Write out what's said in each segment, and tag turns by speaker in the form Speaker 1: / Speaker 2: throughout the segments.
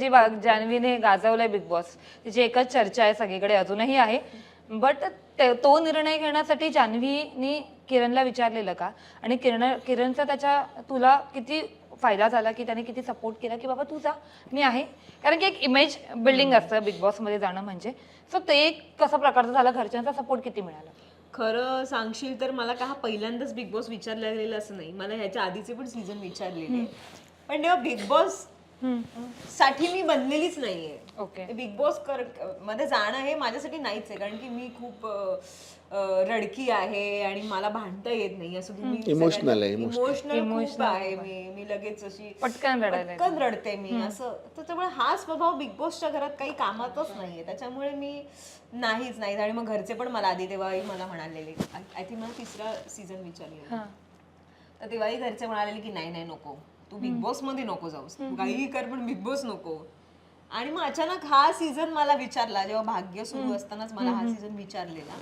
Speaker 1: जी बा- जान्हवीने गाजवलंय big boss तिची एकच चर्चा आहे सगळीकडे अजूनही आहे. बट तो निर्णय घेण्यासाठी जान्हवीनी किरणला विचारलेलं का? आणि किरण किरणचा त्याच्या तुला किती फायदा झाला की त्याने किती सपोर्ट केला की बाबा तू जा मी आहे. कारण की एक इमेज बिल्डिंग असतं बिग बॉसमध्ये जाणं म्हणजे. सो ते एक कसं प्रकारचं झालं घरच्यांचा सपोर्ट किती मिळाला?
Speaker 2: खरं सांगशील तर मला का हा पहिल्यांदाच बिग बॉस विचारला गेलेला असं नाही. मला ह्याच्या आधीचे पण सीझन विचारलेले पण तेव्हा बिग बॉस साठी मी बनलेलीच नाहीये.
Speaker 1: ओके.
Speaker 2: बिग बॉस कर मध्ये जाणं हे माझ्यासाठी नाहीच आहे कारण की मी खूप अ, रडकी आहे आणि मला भांडता येत नाही असं तुम्ही
Speaker 3: Emotional आहे,
Speaker 2: इमोशनल खूप आहे मी. मी लगेच अशी
Speaker 1: पटकन रडायला
Speaker 2: पटकन रडते मी असं. तर त्यामुळे हा स्वभाव बिग बॉसच्या घरात काही कामातच नाहीये. त्याच्यामुळे मी नाहीच नाही आणि मग घरचे पण मला आधी तेव्हाही मला म्हणालेले आय थिंक मला तिसरा सीझन विचारलेला.
Speaker 1: हा.
Speaker 2: तर तेव्हाही घरचे म्हणाले की नाही नाही नको. तू बिग बॉसमध्ये नको जाऊस. तू काहीही कर पण बिग बॉस नको. आणि मग अचानक हा सीझन मला विचारला जेव्हा भाग्य सुरू असतानाच मला हा सीझन विचारलेला.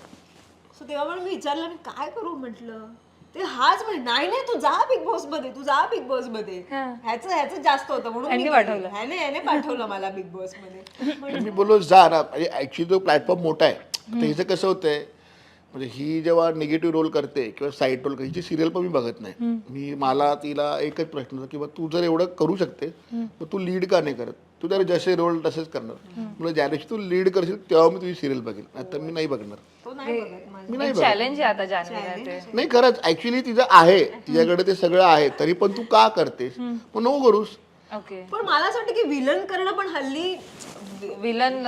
Speaker 2: सो तेव्हा पण मी विचारलं मी काय करू? म्हटलं ते हाच म्हणे नाही नाही तू जा बिग बॉसमध्ये तू जा बिग
Speaker 1: बॉसमध्ये.
Speaker 2: ह्याचं ह्याचं जास्त होतं म्हणून मी
Speaker 1: पाठवलं.
Speaker 2: ह्याने ह्याने पाठवलं मला बिग बॉसमध्ये.
Speaker 3: मी बोललो जा ना. म्हणजे ऍक्च्युली तो प्लॅटफॉर्म मोठा आहे. तर हिचं कसं होतंय म्हणजे ही जेव्हा निगेटिव्ह रोल करते किंवा साईड रोल हिची सिरियल पण मी बघत नाही. मी मला तिला एकच प्रश्न की तू जर एवढं करू शकते तर तू लीड का नाही करत? तू जर जसे रोल तसेच करणार. तुला ज्या दिवशी तू लीड करशील तेव्हा मी तुझी सिरियल बघेन आता मी नाही बघणार.
Speaker 2: तो नाही बघत माझं.
Speaker 3: मी नाही
Speaker 1: चॅलेंज आहे आता
Speaker 3: नाही खरंच ऍक्च्युली तिचं आहे. तिच्याकडे ते सगळं आहे. तरी पण तू का करतेस? मग नको करूस.
Speaker 1: ओके.
Speaker 2: पण मला असं वाटतं की विलन करणं पण हल्ली
Speaker 1: विलन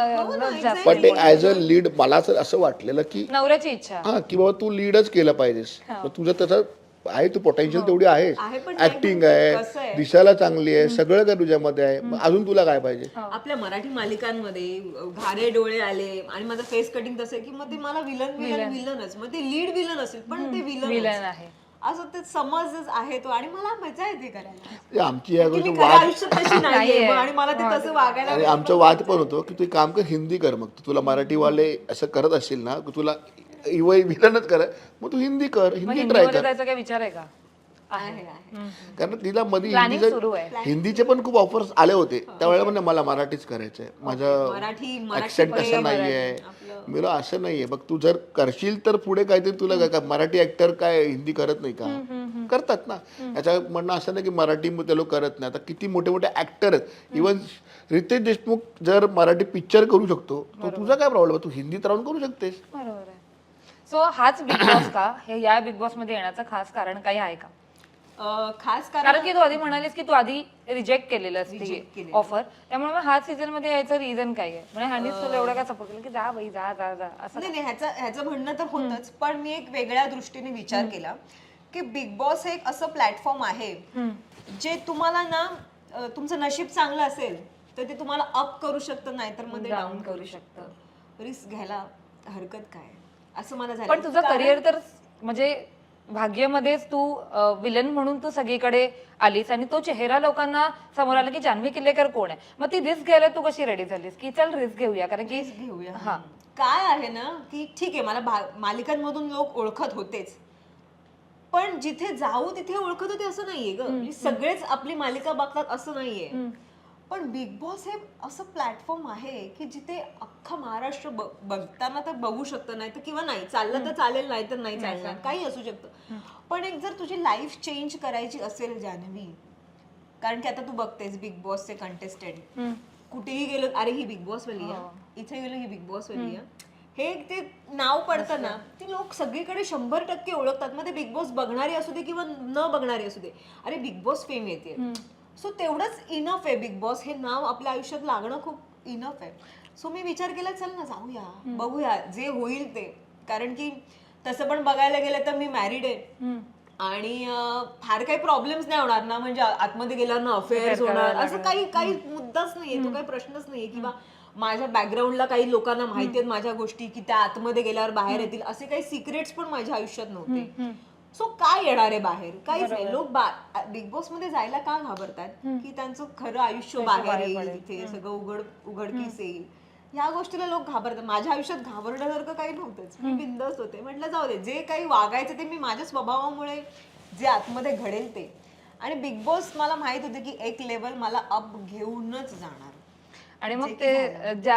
Speaker 1: जास्त
Speaker 3: पण ते ऍज अ लीड मला असं असं वाटलेलं की
Speaker 1: नवऱ्याची इच्छा.
Speaker 3: हा की बाबा तू लीडच केलं पाहिजेस. मग तुझं तसं आहे तू पोटेन्शियल तेवढी आहेस.
Speaker 2: आहे पण नाही
Speaker 3: ऍक्टिंग आहे? दिसायला चांगली आहे सगळं काय तुझ्यामध्ये आहे. मग अजून तुला काय पाहिजे?
Speaker 2: आपल्या मराठी मालिकांमध्ये घारे डोळे आले आणि माझं फेस कटिंग तसं आहे की मग ते मला विलन विलन विलनच. मग ते लीड विलन असेल पण ते
Speaker 1: विलन
Speaker 2: विलन
Speaker 1: आहे.
Speaker 2: असं ते समजच आहे तो आणि मला मजा येते करायला.
Speaker 3: आमची या
Speaker 2: की
Speaker 3: गोष्टी
Speaker 2: मी खऱ्या
Speaker 3: वाद
Speaker 2: आयुष्यात तशी नाहीये मग आणि मला ते तसं वागायला
Speaker 3: आणि आमचा वाद पण होतो की तू एक काम कर हिंदी कर मग. तू तुला मराठीवाले असं करत असतील ना की तुला इवय विलनच कर. मग तू हिंदी कर हिंदी ट्राय
Speaker 1: हिंदीमध्ये
Speaker 3: कर.
Speaker 1: जायचा काय विचार आहे का?
Speaker 2: आहे
Speaker 3: कारण तिला मध्ये हिंदीचं. हिंदीचे पण खूप ऑफर्स आले होते. त्यावेळेला म्हणजे मला मराठीच करायचंय. माझं ऍक्सेंट कसं नाहीये. मी असं नाहीये. बघ तू जर करशील तर पुढे काहीतरी तुला काय का मराठी ऍक्टर काय हिंदी करत नाही का? करतात ना. याचं म्हणणं असं नाही की मराठी ते लोक करत नाही. आता किती मोठे मोठे ऍक्टर आहेत. इवन रितेश देशमुख जर मराठी पिक्चर करू शकतो तर तुझा काय प्रॉब्लेम तू हिंदीत राहून करू शकतेस.
Speaker 1: बरोबर आहे. सो हाच बिग बॉस का? हे या बिग बॉसमध्ये येण्याचं खास कारण काही आहे का?
Speaker 2: अं, खास कारण
Speaker 1: कारण की तू आधी म्हणालीस की तू आधी रिजेक्ट केलेलं
Speaker 2: Reject
Speaker 1: असते
Speaker 2: केलेलं.
Speaker 1: ऑफर त्यामुळे मग हा सीझनमध्ये यायचं रिझन काय आहे? म्हणजे तुला एवढं काय सपोर्ट केलं की जा बाई जा जा जा असं
Speaker 2: नाही नाही. ह्याचं ह्याचं म्हणणं तर होतच पण मी एक वेगळ्या दृष्टीने विचार केला की बिग बॉस हे एक असं प्लॅटफॉर्म आहे जे तुम्हाला ना अं, तुमचं नशीब चांगलं असेल तर ते तुम्हाला अप करू शकतं नाहीतरमध्ये डाऊन करू शकतं. रिस्क घ्यायला हरकत काय? असं मला झालं.
Speaker 1: पण तुझं करिअर तर म्हणजे भाग्यमध्येच तू विलन म्हणून तू सगळीकडे आलीस आणि तो चेहरा लोकांना समोर आला की जान्हवी किल्लेकर कोण आहे? मग ती रिस्क घ्यायला तू कशी रेडी झालीस? की चल रिस्क घेऊया कारण की
Speaker 2: घेऊया.
Speaker 1: हा.
Speaker 2: काय आहे ना की ठीक आहे मला भा- मालिकांमधून लोक ओळखत होतेच. पण जिथे जाऊ तिथे ओळखत होते असं नाहीये ग. म्हणजे सगळेच आपली मालिका बघतात असं नाहीये. पण बिग बॉस हे असं प्लॅटफॉर्म आहे की जिथे अख्खा महाराष्ट्र ब- बघताना तर बघू शकतं नाही तर किंवा नाही. चाललं तर चालेल नाही तर नाही चालणार. काही असू शकतं. पण एक जर तुझी लाईफ चेंज करायची असेल जान्हवी कारण की आता तू बघतेस बिग बॉसचे कंटेस्टंट कुठेही गेलो अरे ही बिग बॉस वाली आहे. इथे गेलो ही बिग बॉस वाली आहे. हे ते नाव पडतं ना ती लोक सगळीकडे शंभर टक्के ओळखतात. मग ते बिग बॉस बघणारे असू दे किंवा न बघणारे असू दे. अरे बिग बॉस फेम येते. सो तेवढंच इनफ आहे बिग बॉस हे नाव आपल्या आयुष्यात लागणं खूप इनफ आहे. सो मी विचार केला चल ना जाऊया. बघूया जे होईल ते. कारण की तसं पण बघायला गेलं तर मी मॅरिड आहे. आणि फार काही प्रॉब्लेम्स नाही होणार ना. म्हणजे आतमध्ये गेल्यावर ना अफेअर्स होणार. असं काही काही मुद्दाच नाहीये. तो काही प्रश्नच नाहीये. किंवा माझ्या बॅकग्राऊंडला काही लोकांना माहिती आहेत माझ्या गोष्टी की त्या आतमध्ये गेल्यावर बाहेर येतील. असे काही सिक्रेट्स पण माझ्या आयुष्यात नव्हते. सो काय येणार आहे बाहेर? काहीच नाही. लोक बिग बॉसमध्ये जायला का घाबरतात? की त्यांचं खरं आयुष्य बाहेर येईल तिथे सगळं उघड उघडकीस येईल. या गोष्टीला लोक घाबरतात. माझ्या आयुष्यात घाबरण्यासारखं काही नव्हतंच. मी बिंदस्त होते. म्हटलं जाऊ दे. जे काही वागायचं ते मी माझ्या स्वभावामुळे जे आतमध्ये घडेल ते. आणि बिग बॉस मला माहीत होते की एक लेवल मला अप घेऊनच जाणार.
Speaker 1: आणि मग ते ज्या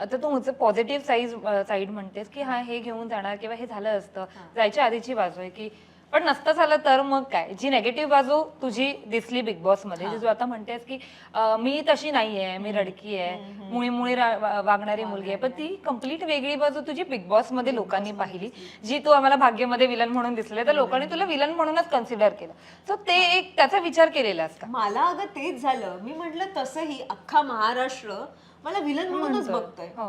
Speaker 1: आता तू पॉझिटिव्ह साईज साईड म्हणतेस की हा. हे घेऊन जाणार किंवा हे झालं असतं. जायच्या आधीची बाजू आहे की पण नसतं झालं तर मग काय? जी नेगेटिव्ह बाजू तुझी दिसली बिग बॉसमध्ये जी तू आता म्हणतेस की अं, मी तशी नाहीये मी रडकी आहे मुळी मुळी रा- वा- वागणारी मुलगी आहे. पण ती कंप्लीट वेगळी बाजू तुझी बिग बॉसमध्ये लोकांनी पाहिली. जी तू आम्हाला भाग्यमध्ये विलन म्हणून दिसले तर लोकांनी तुला विलन म्हणूनच कन्सिडर केलं. सो ते एक त्याचा विचार केलेला असता
Speaker 2: मला अगं तेच झालं. मी म्हटलं तसंही अख्खा महाराष्ट्र मला विलन म्हणूनच बघतोय.
Speaker 1: हो.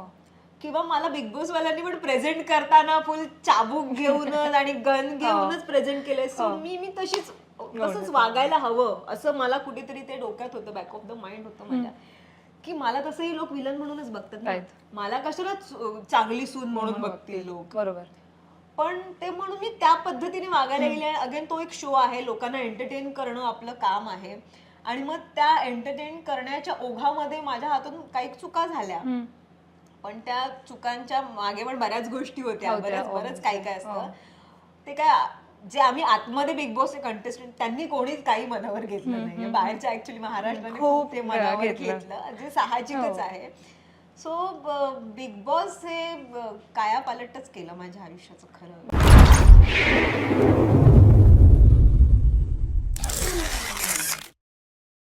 Speaker 2: किंवा मला बिग बॉस वाल्यांनी पण प्रेझेंट करताना फुल चाबूक घेऊनच आणि गन घेऊनच प्रेझेंट केलंय. सो मी मी तशीच तसंच वागायला हवं. असं मला कुठेतरी ते डोक्यात होतं बॅक ऑफ द माइंड होतं माझ्या. की मला तसंही लोक विलन म्हणूनच बघतात. मला कशाला चांगली सून म्हणून बघतील लोक.
Speaker 1: बरोबर.
Speaker 2: पण ते म्हणून मी त्या पद्धतीने वागायला गेले अगेन तो एक शो आहे. लोकांना एंटरटेन करणं आपलं काम आहे. आणि मग त्या एंटरटेन करण्याच्या ओघामध्ये माझ्या हातून काही चुका झाल्या. पण त्या चुकांच्या मागे पण बऱ्याच गोष्टी होत्या. बऱ्याच बरंच
Speaker 1: obviously.
Speaker 2: काही काय असतं. ते काय जे आम्ही आतमध्ये बिग बॉस कंटेस्टंट त्यांनी कोणीच काही मनावर घेतलं नाही बाहेरच्या ऍक्च्युली महाराष्ट्राने
Speaker 1: खूप
Speaker 2: ते मनावर
Speaker 1: घेतलं.
Speaker 2: जे साहजिकच आहे. सो बिग बॉस हे कायापालटच केलं माझ्या आयुष्याचं खरं.